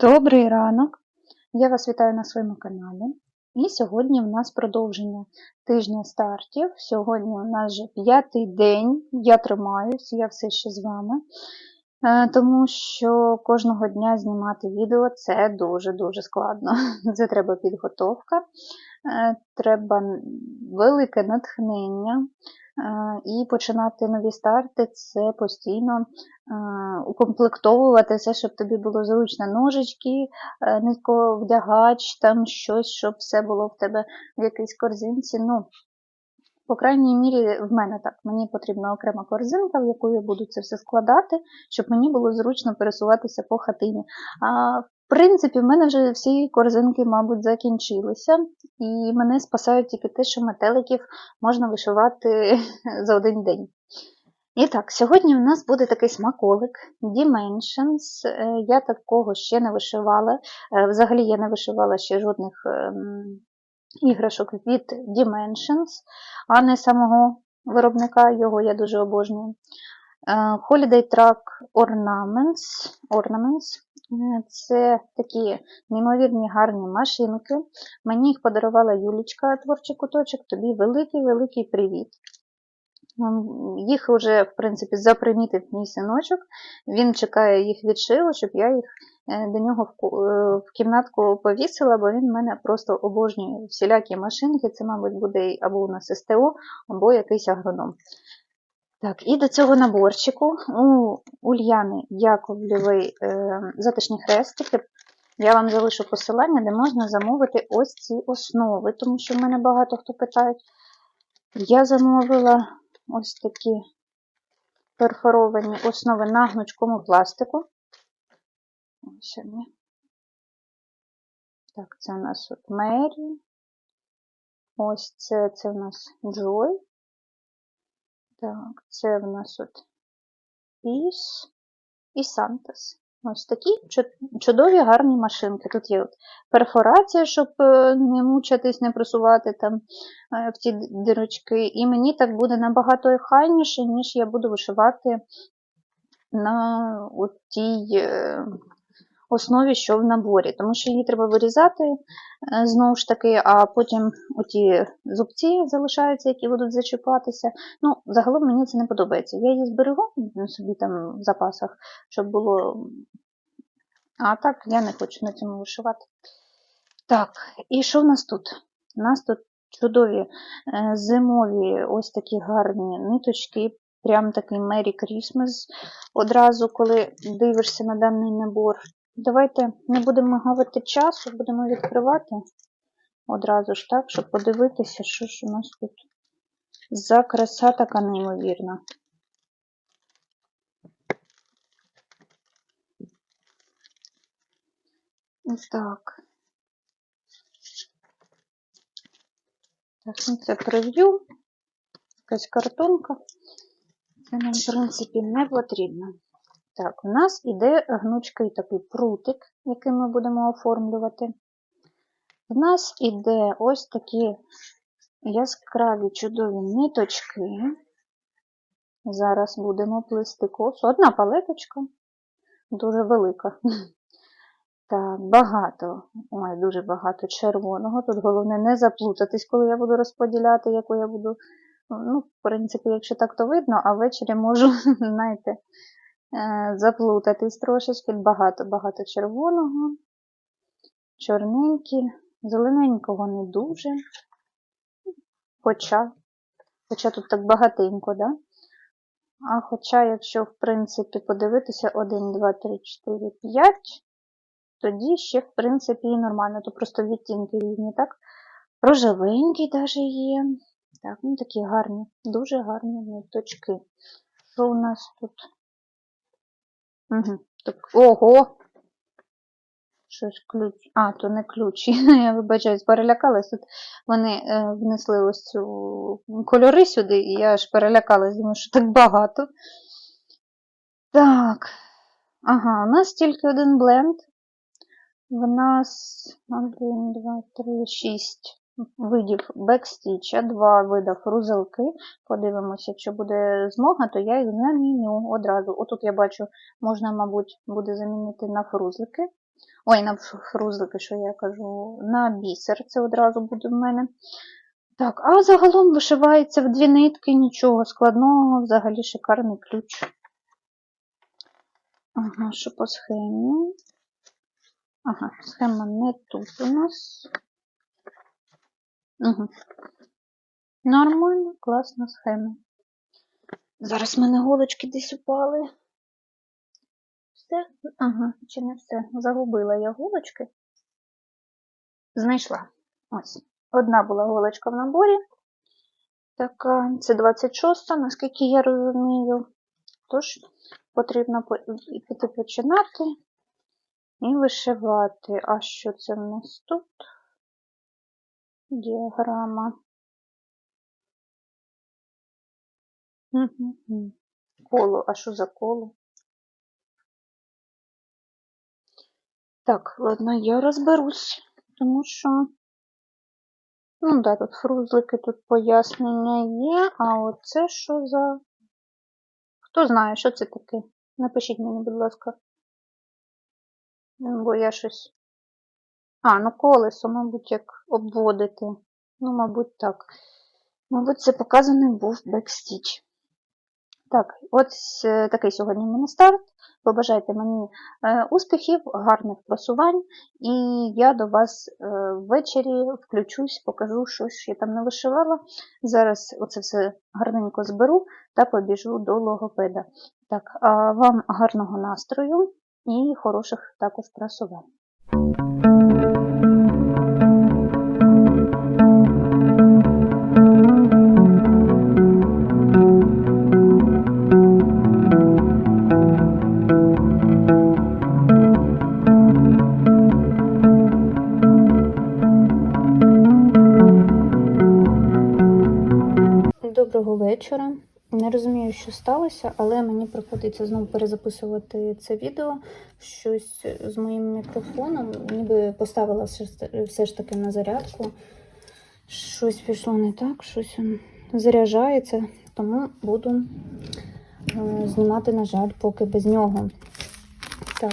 Добрий ранок! Я вас вітаю на своєму каналі. І сьогодні в нас продовження тижня стартів. Сьогодні у нас вже п'ятий день. Я тримаюсь, я все ще з вами. Е, Тому що кожного дня знімати відео це дуже-дуже складно. Це треба підготовка, е, треба велике натхнення. І починати нові старти це постійно укомплектовувати все, щоб тобі було зручно. Ножички, е, нитковдягач, там щось, щоб все було в тебе в якійсь корзинці. Ну, по крайній мірі, в мене так. Мені потрібна окрема корзинка, в яку я буду це все складати, щоб мені було зручно пересуватися по хатині. А в принципі, в мене вже всі корзинки, мабуть, закінчилися, і мене спасають тільки те, що метеликів можна вишивати за один день. І так, сьогодні у нас буде такий смаколик Dimensions. Е, Я такого ще не вишивала. Е, Взагалі я не вишивала ще жодних ем, іграшок від Dimensions, а не самого виробника, його я дуже обожнюю. Е, Holiday Track Ornaments. Ornaments. Це такі неймовірні гарні машинки. Мені їх подарувала Юлічка, творчий куточок. Тобі великий-великий привіт. Їх вже, в принципі, запримітив мій синочок. Він чекає їх відшиву, щоб я їх е, до нього е, в кімнатку повісила, бо він мене просто обожнює всілякі машинки. Це, мабуть, буде або у нас СТО, або якийсь агроном. Так, і до цього наборчику у Ульяни Яковлєвої е, затишні хрестики. Я вам залишу посилання, де можна замовити ось ці основи, тому що в мене багато хто питають. Я замовила ось такі перфоровані основи на гнучкому пластику. Ось вони. Так, це у нас от Мері. Ось це, це у нас Джой. Так, це в нас от Піс і Сантас. Ось такі чудові гарні машинки. Тут є от перфорація, щоб е, не мучатись, не просувати там е, в ті д- дирочки. І мені так буде набагато охайніше, ніж я буду вишивати на тій е, основі, що в наборі. Тому що її треба вирізати е, знову ж таки, а потім оті зубці залишаються, які будуть зачіпатися. Ну, загалом мені це не подобається. Я її зберегу собі там в запасах, щоб було. А так, я не хочу на цьому вишивати. Так, і що в нас тут? У нас тут чудові е, зимові ось такі гарні ниточки. Прям такий Merry Christmas одразу, коли дивишся на даний набор. Давайте не будемо гавити часу, будемо відкривати одразу ж так, щоб подивитися, що ж у нас тут за краса така неймовірна. Так. Так, ну це прев'ю. Якась картонка. Це нам, в принципі, не потрібно. Так, у нас іде гнучкий такий прутик, який ми будемо оформлювати. В нас іде ось такі яскраві чудові ниточки. Зараз будемо плести косу. Одна палеточка, дуже велика. Так, багато, ой, дуже багато червоного. Тут головне не заплутатись, коли я буду розподіляти, яку я буду. Ну, в принципі, якщо так, то видно, а ввечері можу, знаєте, заплутатись трошечки. Багато-багато червоного, чорненькі, зелененького не дуже. Хоча, хоча тут так багатенько, да? А хоча, якщо, в принципі, подивитися 1, 2, 3, 4, 5, тоді ще, в принципі, і нормально. То просто відтінки різні, так? Рожевенький навіть є. Так, ну такі гарні, дуже гарні ниточки. Що у нас тут? Угу. Так, ого! Щось ключ. А, то не ключ. Я вибачаюсь, перелякалась. Тут вони е, внесли ось цю кольори сюди, і я аж перелякалась, думаю, що так багато. Так. Ага, у нас тільки один бленд. В нас 1, 2, 3, 6 видів бекстіча, два вида фрузелки. Подивимося, якщо буде змога, то я їх заміню одразу. Отут я бачу, можна, мабуть, буде замінити на фрузлики. Ой, на фрузлики, що я кажу, на бісер. Це одразу буде в мене. Так, а загалом вишивається в дві нитки, нічого складного, взагалі шикарний ключ. Ага, що по схемі? Ага, схема не тут у нас. Угу. Нормально, класна схема. Зараз в мене голочки десь упали. Все? Ага, чи не все. Загубила я голочки. Знайшла. Ось. Одна була голочка в наборі. Така, це 26-та, наскільки я розумію. Тож потрібно піти починати і вишивати. А що це в нас тут? Діаграма. Коло, а що за коло? Так, ладно, я розберусь, тому що. Ну да, тут фрузлики, тут пояснення є, а оце що за. Хто знає, що це таке? Напишіть мені, будь ласка. Бо я щось. А, ну колесо, мабуть, як обводити. Ну, мабуть, так. Мабуть, це показаний був бекстіч. Так, ось е, такий сьогодні мене старт. Побажайте мені е, успіхів, гарних просувань, і я до вас е, ввечері включусь, покажу, що ж я там не вишивала. Зараз оце все гарненько зберу та побіжу до логопеда. Так, а вам гарного настрою і хороших також просувань. Вечора. Не розумію, що сталося, але мені приходиться знову перезаписувати це відео. Щось з моїм мікрофоном, ніби поставила все ж- таки на зарядку. Щось пішло не так, щось заряджається, тому буду е, знімати, на жаль, поки без нього. Так,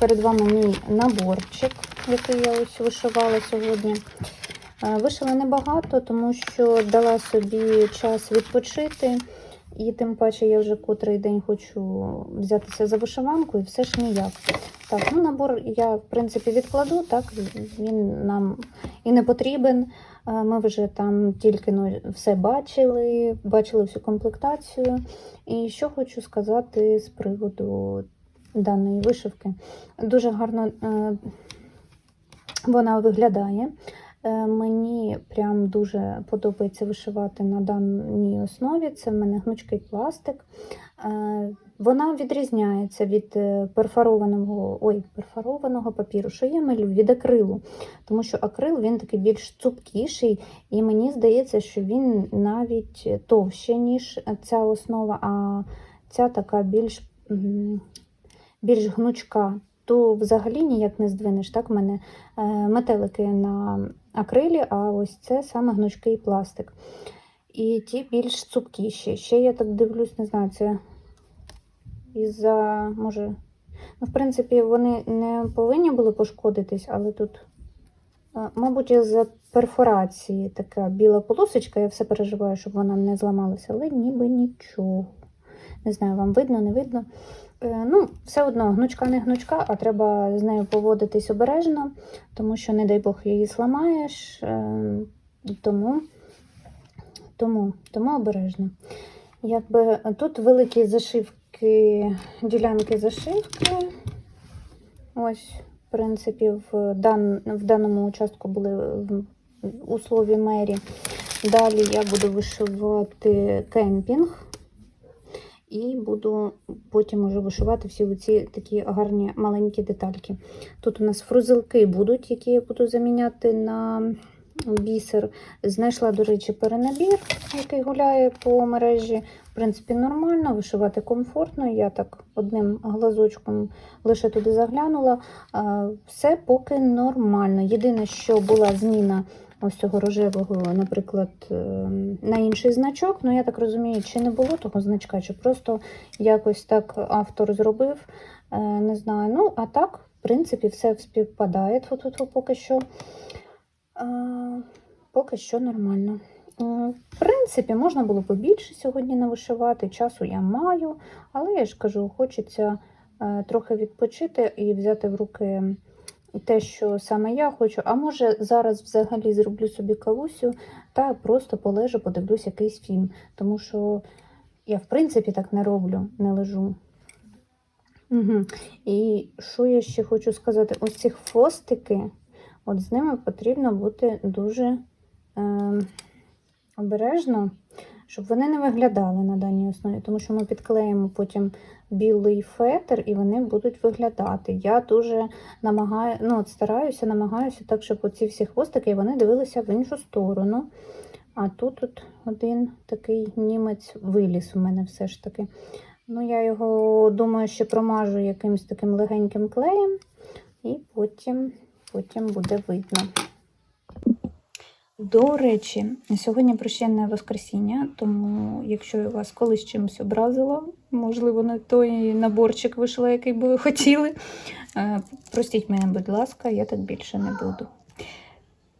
перед вами мій наборчик, який я ось вишивала сьогодні. Вишила небагато, тому що дала собі час відпочити. І тим паче я вже котрий день хочу взятися за вишиванку і все ж ніяк. Так, ну набор я, в принципі, відкладу, так, він нам і не потрібен. Ми вже там тільки ну, все бачили, бачили всю комплектацію. І що хочу сказати з приводу даної вишивки. Дуже гарно е, вона виглядає. Е, Мені прям дуже подобається вишивати на даній основі. Це в мене гнучкий пластик. Е, Вона відрізняється від е, перфорованого, ой, перфорованого папіру, що я малю, від акрилу. Тому що акрил він такий більш цупкіший, і мені здається, що він навіть товще, ніж ця основа, а ця така більш, більш гнучка. То взагалі ніяк не здвинеш. Так, в мене е, метелики на акрилі, а ось це саме гнучкий пластик. І ті більш цупкіші. Ще я так дивлюсь, не знаю, це із-за, може, ну, в принципі, вони не повинні були пошкодитись, але тут, е, мабуть, із-за перфорації така біла полосочка, я все переживаю, щоб вона не зламалася, але ніби нічого. Не знаю, вам видно, не видно. Е, Ну, все одно, гнучка не гнучка, а треба з нею поводитись обережно, тому що, не дай Бог, її зламаєш. е, Тому, тому, тому обережно. Якби тут великі зашивки, ділянки зашивки. Ось, в принципі, в, дан, в даному участку були у слові мері. Далі я буду вишивати кемпінг. І буду потім уже вишивати всі ці такі гарні маленькі детальки. Тут у нас фрузелки будуть, які я буду заміняти на бісер. Знайшла, до речі, перенабір, який гуляє по мережі. В принципі, нормально, вишивати комфортно. Я так одним глазочком лише туди заглянула. Все поки нормально. Єдине, що була зміна ось цього рожевого, наприклад, ем, на інший значок. Ну, я так розумію, чи не було того значка, чи просто якось так автор зробив. Е, Не знаю. Ну, а так, в принципі, все співпадає тут поки що. Поки що нормально. В принципі, можна було побільше сьогодні навишивати. Часу я маю, але я ж кажу, хочеться е, трохи відпочити і взяти в руки те, що саме я хочу. А може, зараз взагалі зроблю собі кавусю та просто полежу, подивлюсь якийсь фільм. Тому що я, в принципі, так не роблю, не лежу. Угу. І що я ще хочу сказати? Ось ці хвостики, от з ними потрібно бути дуже е, обережно, щоб вони не виглядали на даній основі, тому що ми підклеїмо потім білий фетр і вони будуть виглядати. Я дуже намагаю, ну, от стараюся, намагаюся так, щоб оці всі хвостики вони дивилися в іншу сторону. А тут от один такий німець виліз у мене все ж таки. Ну, я його думаю, ще промажу якимось таким легеньким клеєм, і потім, потім буде видно. До речі, сьогодні прощенне Воскресіння, тому якщо я вас колись чимось образила, можливо, не той наборчик вийшла, який би ви хотіли. е, Простіть мене, будь ласка, я так більше не буду.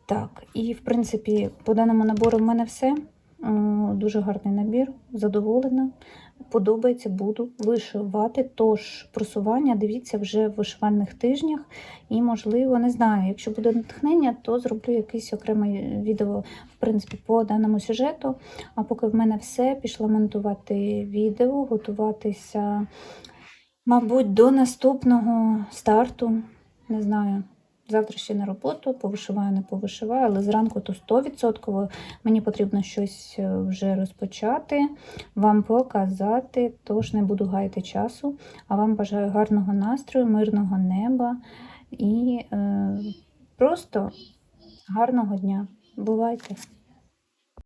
Так, і в принципі, по даному набору в мене все. Дуже гарний набір, задоволена. Подобається, буду вишивати. Тож просування дивіться вже в вишивальних тижнях. І, можливо, не знаю, якщо буде натхнення, то зроблю якесь окреме відео, в принципі, по даному сюжету. А поки в мене все, пішла монтувати відео, готуватися, мабуть, до наступного старту. Не знаю. Завтра ще на роботу, повишиваю, не повишиваю, але зранку то 100% мені потрібно щось е, вже розпочати, вам показати, тож не буду гаяти часу. А вам бажаю гарного настрою, мирного неба і е, просто гарного дня. Бувайте!